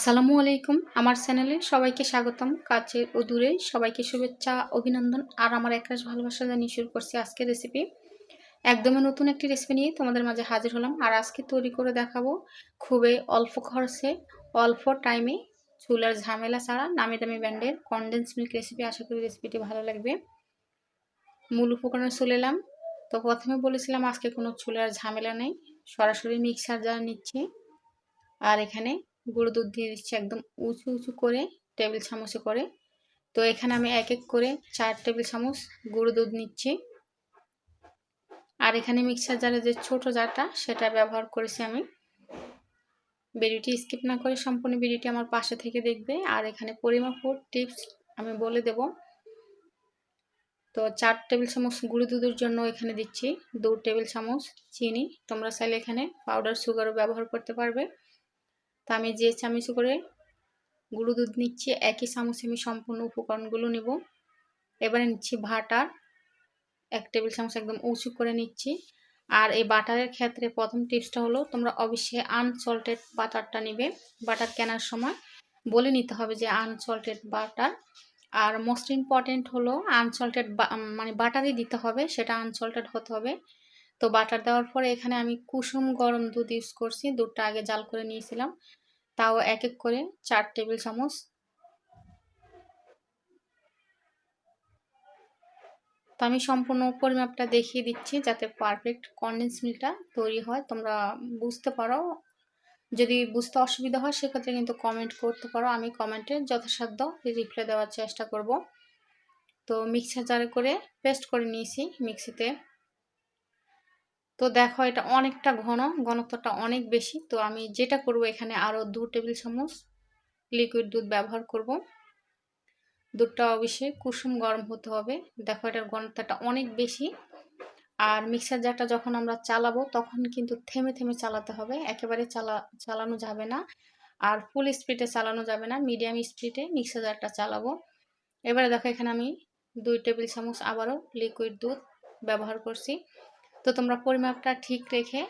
আসসালামু আলাইকুম। আমার চ্যানেলে সবাইকে স্বাগতম। কাছে ও দূরে সবাইকে শুভেচ্ছা, অভিনন্দন আর আমার একরাশ ভালোবাসা জানিয়ে শুরু করছি আজকের রেসিপি একদমই নতুন একটি রেসিপি নিয়ে তোমাদের মাঝে হাজির হলাম আর আজকে তৈরি করে দেখাবো খুবই অল্প খরচে, অল্প টাইমে চুলার ঝামেলা ছাড়া নামি দামি ব্যান্ডের কনডেন্স মিল্ক রেসিপি আশা করি রেসিপিটি ভালো লাগবে। মূল উপকরণে চলে এলাম। তো প্রথমে বলেছিলাম আজকে কোনো চুলার ঝামেলা নেই। সরাসরি মিক্সার যারা নিচ্ছে। আর এখানে গুঁড়ো দুধ দিয়ে দিচ্ছি একদম উঁচু উঁচু করে টেবিল চামচে করে। তো এখানে আমি এক এক করে চার টেবিল চামচ গুঁড়ো দুধ নিচ্ছি। আর এখানে মিক্সার জারে যে ছোট জারটা, সেটা ব্যবহার করেছি আমি। ভিডিওটি স্কিপ না করে সম্পূর্ণ ভিডিওটি আমার পাশে থেকে দেখবে। আর এখানে পরিমাপুর টিপস আমি বলে দেব। তো চার টেবিল চামচ গুঁড়ো দুধের জন্য এখানে দিচ্ছি দু টেবিল চামচ চিনি। তোমরা চাইলে এখানে পাউডার সুগারও ব্যবহার করতে পারবে। তা আমি যে চামচ করে গুঁড়ো দুধ নিচ্ছি, একই চামচে আমি সম্পূর্ণ উপকরণগুলো নেব। এবারে নিচ্ছি ভাটার এক টেবিল চামচ একদম উঁচু করে নিচ্ছি। আর এই বাটারের ক্ষেত্রে প্রথম টিপসটা হলো, তোমরা অবশ্যই আনসল্টেড বাটারটা নেবে। বাটার কেনার সময় বলে নিতে হবে যে আনসল্টেড বাটার। আর মোস্ট ইম্পর্টেন্ট হলো আনসল্টেড মানে বাটারই দিতে হবে, সেটা আনসল্টেড হতে হবে। তো বাটার দেওয়ার পরে এখানে আমি কুসুম গরম দুধ ইউজ করছি। দুধটা আগে জাল করে নিয়েছিলাম। তাও এক এক করে চার টেবিল চামচ। তো আমি সম্পূর্ণ পরিমাপটা দেখিয়ে দিচ্ছি যাতে পারফেক্ট কন্ডেন্স মিল্কটা তৈরি হয়। তোমরা বুঝতে পারো। যদি বুঝতে অসুবিধা হয়, সেক্ষেত্রে কিন্তু কমেন্ট করতে পারো। আমি কমেন্টে যথাসাধ্য রিপ্লাই দেওয়ার চেষ্টা করব। তো মিক্সার জারে করে পেস্ট করে নিয়েছি মিক্সিতে তো দেখো এটা অনেকটা ঘন, ঘনত্বটা অনেক বেশি। তো আমি যেটা করব এখানে আরও দু টেবিল চামচ লিকুইড দুধ ব্যবহার করব। দুধটা অবশ্যই কুসুম গরম হতে হবে। দেখো এটার ঘনত্বটা অনেক বেশি। আর মিক্সার জারটা যখন আমরা চালাবো তখন কিন্তু থেমে থেমে চালাতে হবে। একেবারে চালা, চালানো যাবে না। আর ফুল স্পিডে চালানো যাবে না। মিডিয়াম স্পিডে মিক্সার জারটা চালাবো। এবারে দেখো এখানে আমি দুই টেবিল চামচ আবারও লিকুইড দুধ ব্যবহার করছি। তো তোমরা পরিমাপটা ঠিক রেখে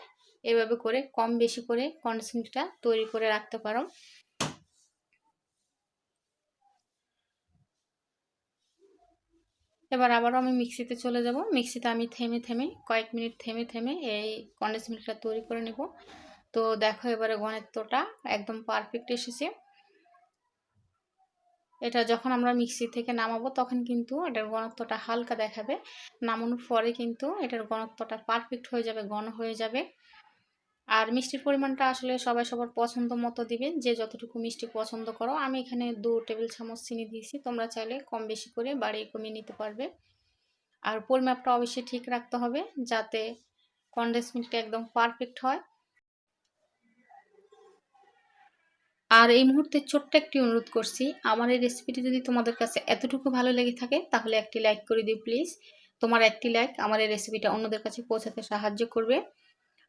এভাবে করে কম বেশি করে কন্ডিশনটা তৈরি করে রাখতে পারো। এবার আবারও আমি মিক্সিতে চলে যাব। মিক্সিতে আমি থেমে থেমে কয়েক মিনিট থেমে থেমে এই মিল্কটা তৈরি করে নেব। তো দেখো এবারে ঘনত্বটা একদম পারফেক্ট এসেছে। এটা যখন আমরা মিক্সি থেকে নামাবো, তখন কিন্তু এটার ঘনত্বটা হালকা দেখাবে। নামানোর পরে কিন্তু এটার ঘনত্বটা পারফেক্ট হয়ে যাবে, ঘন হয়ে যাবে। আর মিষ্টির পরিমাণটা আসলে সবাই সবার পছন্দ মতো দিবে। যে যতটুকু মিষ্টি পছন্দ করো, আমি এখানে দু টেবিল চামচ চিনি দিয়েছি। তোমরা চাইলে কম বেশি করে বাড়িয়ে কমিয়ে নিতে পারবে। আর পরিমাপটা অবশ্যই ঠিক রাখতে হবে, যাতে কন্ডেন্স মিল্কটা একদম পারফেক্ট হয়। আর এই মুহূর্তে ছোট্ট একটি অনুরোধ করছি, আমার এই রেসিপিটি যদি তোমাদের কাছে এতটুকু ভালো লেগে থাকে, তাহলে একটি লাইক করে দিও প্লিজ তোমার একটি লাইক আমার এই রেসিপিটা অন্যদের কাছে পৌঁছাতে সাহায্য করবে।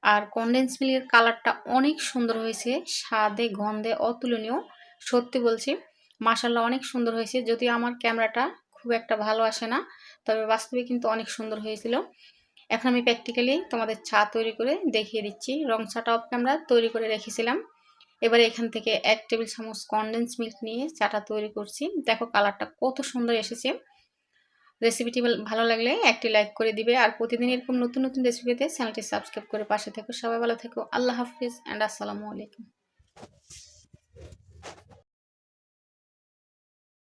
আর কন্ডেন্স মিল্কের কালারটা অনেক সুন্দর হয়েছে, স্বাদে, গন্ধে অতুলনীয়, সত্যি বলছি মাসাল্লাহ অনেক সুন্দর হয়েছে। যদিও আমার ক্যামেরাটা খুব একটা ভালো আসে না, তবে বাস্তবে কিন্তু অনেক সুন্দর হয়েছিল। এখন আমি প্র্যাকটিক্যালি তোমাদের চা তৈরি করে দেখিয়ে দিচ্ছি। রং চাটা অফ ক্যামেরা তৈরি করে রেখেছিলাম। এবারে এখান থেকে এক টেবিল চামচ কনডেন্স মিল্ক নিয়ে চাটা তৈরি করছি। দেখো কালারটা কত সুন্দর এসেছে। রেসিপিটি ভালো লাগলে একটি লাইক করে দিবে। আর প্রতিদিন এরকম নতুন নতুন রেসিপিতে চ্যানেলটি সাবস্ক্রাইব করে পাশে থেকো। সবাই ভালো থেকো। আল্লাহ হাফিজ অ্যান্ড আসসালামু আলাইকুম।